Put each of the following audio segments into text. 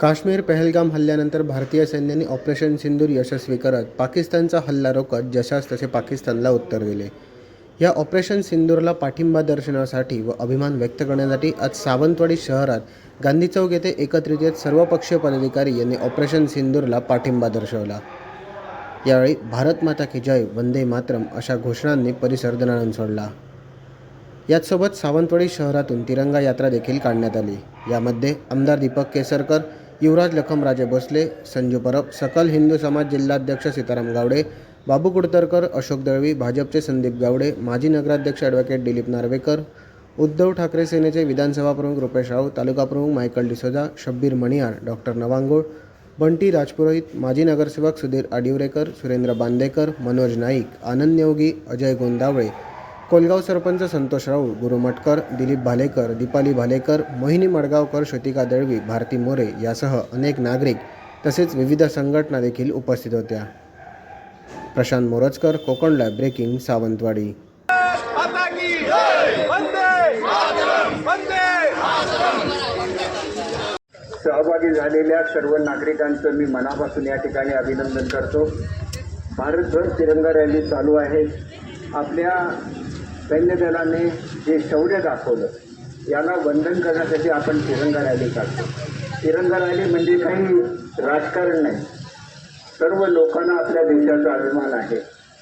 काश्मीर पहलगाम हल्ल्यानंतर भारतीय सैन्याने ऑपरेशन सिंदूर यशस्वी करत पाकिस्तानचा हल्ला रोखत जशास तसे पाकिस्तानला उत्तर दिले. या ऑपरेशन सिंदूरला पाठिंबा दर्शनासाठी व अभिमान व्यक्त करण्यासाठी आज सावंतवाडी शहरात गांधी चौक येथे एकत्रित येत सर्वपक्षीय पदाधिकारी यांनी ऑपरेशन सिंदूरला पाठिंबा दर्शवला. यावेळी भारत माता की जय वंदे मातरम अशा घोषणांनी परिसर दणाणून सोडला. याचसोबत सावंतवाडी शहरातून तिरंगा यात्रा देखील काढण्यात आली. यामध्ये आमदार दीपक केसरकर युवराज लखमराजे भोसले संजू परब सकल हिंदू समाज जिल्हाध्यक्ष सीताराम गावडे बाबू कुडतरकर अशोक दळवी भाजपचे संदीप गावडे माजी नगराध्यक्ष ॲडव्होकेट दिलीप नार्वेकर उद्धव ठाकरे सेनेचे विधानसभा प्रमुख रुपेश राऊत तालुका प्रमुख मायकल डिसोजा शब्बीर मणियार डॉक्टर नवांगोळ बंटी राजपुरोहित माजी नगरसेवक सुधीर आडिवरेकर सुरेंद्र बांदेकर मनोज नाईक आनंद नेवगी अजय गोंदावळे कोलगाव सरपंच संतोष राऊळ गुरु मटकर दिलीप भालेकर दीपाली भालेकर मोहिनी मडगावकर श्रुतिका दळवी भारती मोरे यासह अनेक नागरिक तसेच विविध संघटना देखील उपस्थित होत्या. Prashant Morajkar Konkan live breaking Sawantwadi. माता की जय! वंदे वंदे सहभागी झालेल्या सर्व नागरिकांचं मी मनापासून या ठिकाणी अभिनंदन करतो. भारतभर तिरंगा रॅली चालू आहे. आपल्या सैन्यदलाने जे शौर्य दाखवलं याला वंदन करण्यासाठी आपण तिरंगा रॅली काढतो. तिरंगा रॅली म्हणजे काही राजकारण नाही. सर्व लोकांना आपल्या देशाचा अभिमान आहे.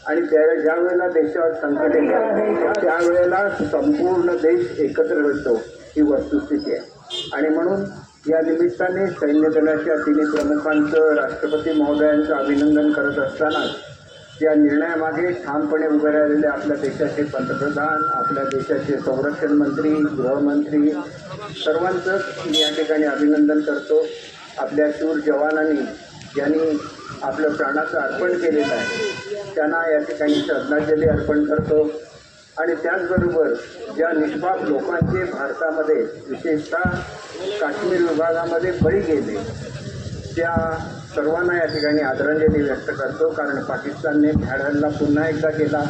आणि त्या ज्या वेळेला देशावर संकट येतात त्यावेळेला संपूर्ण देश एकत्र होतो ही वस्तुस्थिती आहे. आणि म्हणून या निमित्ताने सैन्य दलाच्या तिन्ही प्रमुखांचं राष्ट्रपती महोदयांचं अभिनंदन करत असताना या निर्णयामागे ठामपणे उभे राहिलेले आपल्या देशाचे पंतप्रधान आपल्या देशाचे संरक्षण मंत्री गृहमंत्री सर्वांचंच मी या ठिकाणी अभिनंदन करतो. आपल्या शूर जवानांनी ज्यांनी आपलं प्राणाचं अर्पण केलेलं आहे त्यांना या ठिकाणी श्रद्धांजली अर्पण करतो. आणि त्याचबरोबर ज्या निष्पाप लोकांचे भारतामध्ये विशेषतः काश्मीर विभागामध्ये बळी गेले त्या सर्वांना या ठिकाणी आदरांजली व्यक्त करतो कारण पाकिस्तानने भ्याड हल्ला पुन्हा एकदा केला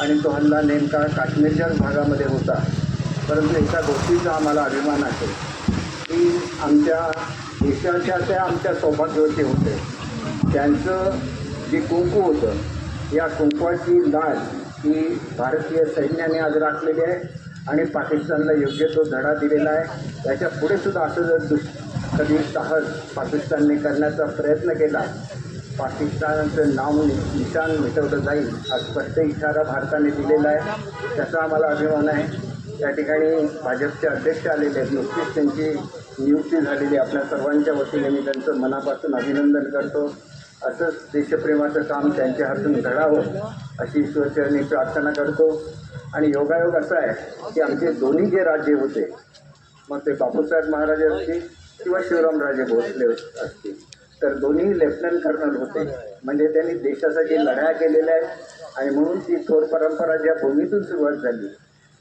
आणि तो हल्ला नेमका काश्मीरच्याच भागामध्ये होता. परंतु एका गोष्टीचा आम्हाला अभिमान आहे की आमच्या देशाच्या त्या आमच्या सौभाग्यवती होते. त्यांचं जे कुंकू होतं या कुंकवाची लाज ही भारतीय सैन्याने आज राखलेली आहे आणि पाकिस्तानला योग्य तो धडा दिलेला आहे. त्याच्या पुढे सुद्धा असं जर दुस कधी साहस पाकिस्तानने करण्याचा प्रयत्न केला पाकिस्तानचं नाव निशाण मिटवलं जाईल हा स्पष्ट इशारा भारताने दिलेला आहे त्याचा आम्हाला अभिमान आहे. या ठिकाणी भाजपचे अध्यक्ष आलेले आहेत. नुकतीच त्यांची नियुक्ती झालेली आपल्या सर्वांच्या वतीने मी त्यांचं मनापासून अभिनंदन करतो. असंच देशप्रेमाचं काम त्यांच्या हातून घडावं अशी ईश्वरचरणी प्रार्थना करतो. आणि योगायोग असा आहे की आमचे दोन्ही जे राज्य होते मग ते बापूसाहेब महाराज असतील किंवा शिवरामराजे भोसले असतील तर दोन्ही लेफ्टनंट कर्नल होते. म्हणजे त्यांनी देशासाठी लढाया केलेल्या आहेत. आणि म्हणून ती थोर परंपरा ज्या भूमीतून सुरुवात झाली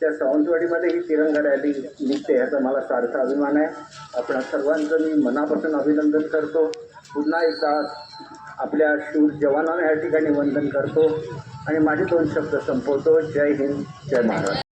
त्या सावंतवाडीमध्ये ही तिरंगा रॅली निघते याचा मला सार्थ अभिमान आहे. आपण सर्वांचं मी मनापासून अभिनंदन करतो. पुन्हा एकदा आपल्या शूर जवानांना या ठिकाणी वंदन करतो. आणि माझे दोन शब्द संपवतो. जय हिंद जय महाराष्ट्र.